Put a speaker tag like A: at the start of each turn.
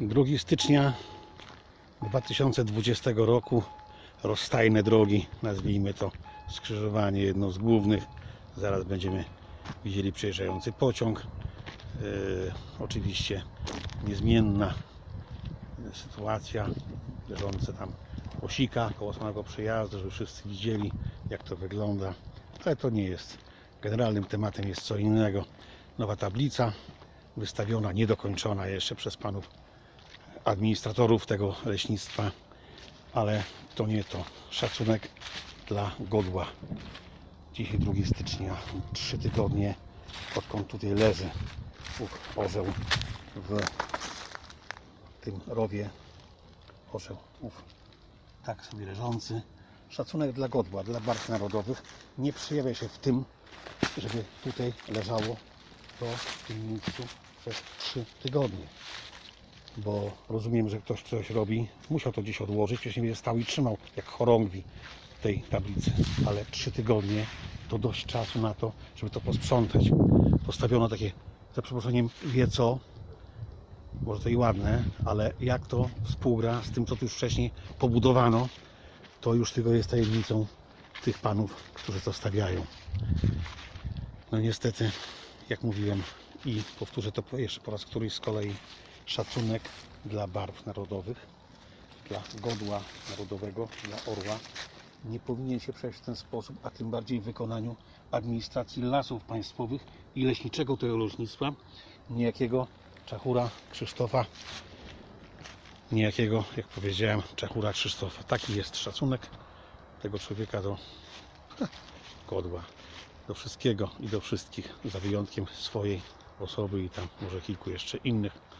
A: 2 stycznia 2020 roku rozstajne drogi, nazwijmy to skrzyżowanie jedno z głównych. Zaraz będziemy widzieli przejeżdżający pociąg. Yy, oczywiście niezmienna sytuacja, leżące tam osika koło samego przejazdu, żeby wszyscy widzieli jak to wygląda. Ale to nie jest. Generalnym tematem jest co innego. Nowa tablica wystawiona, niedokończona jeszcze przez panów administratorów tego leśnictwa, ale to nie to. Szacunek dla godła. Dzisiaj 2 stycznia, trzy tygodnie odkąd tutaj leży ów orzeł w tym rowie. Orzeł ów tak sobie leżący. Szacunek dla godła, dla barw narodowych nie przejawia się w tym, żeby tutaj leżało to w tym miejscu przez trzy tygodnie bo rozumiem, że ktoś coś robi, musiał to gdzieś odłożyć, przecież nie będzie stał i trzymał jak chorągwi tej tablicy, ale trzy tygodnie to dość czasu na to, żeby to posprzątać. Postawiono takie, za przeproszeniem, wie co, może to i ładne, ale jak to współgra z tym, co tu już wcześniej pobudowano, to już tylko jest tajemnicą tych panów, którzy to stawiają. No niestety, jak mówiłem i powtórzę to jeszcze po raz któryś z kolei, szacunek dla barw narodowych, dla godła narodowego, dla orła. Nie powinien się przejść w ten sposób, a tym bardziej w wykonaniu administracji lasów państwowych i leśniczego tego leśnictwa, niejakiego Czachura Krzysztofa, niejakiego, jak powiedziałem, Czachura Krzysztofa. Taki jest szacunek tego człowieka do godła, do wszystkiego i do wszystkich, za wyjątkiem swojej osoby i tam może kilku jeszcze innych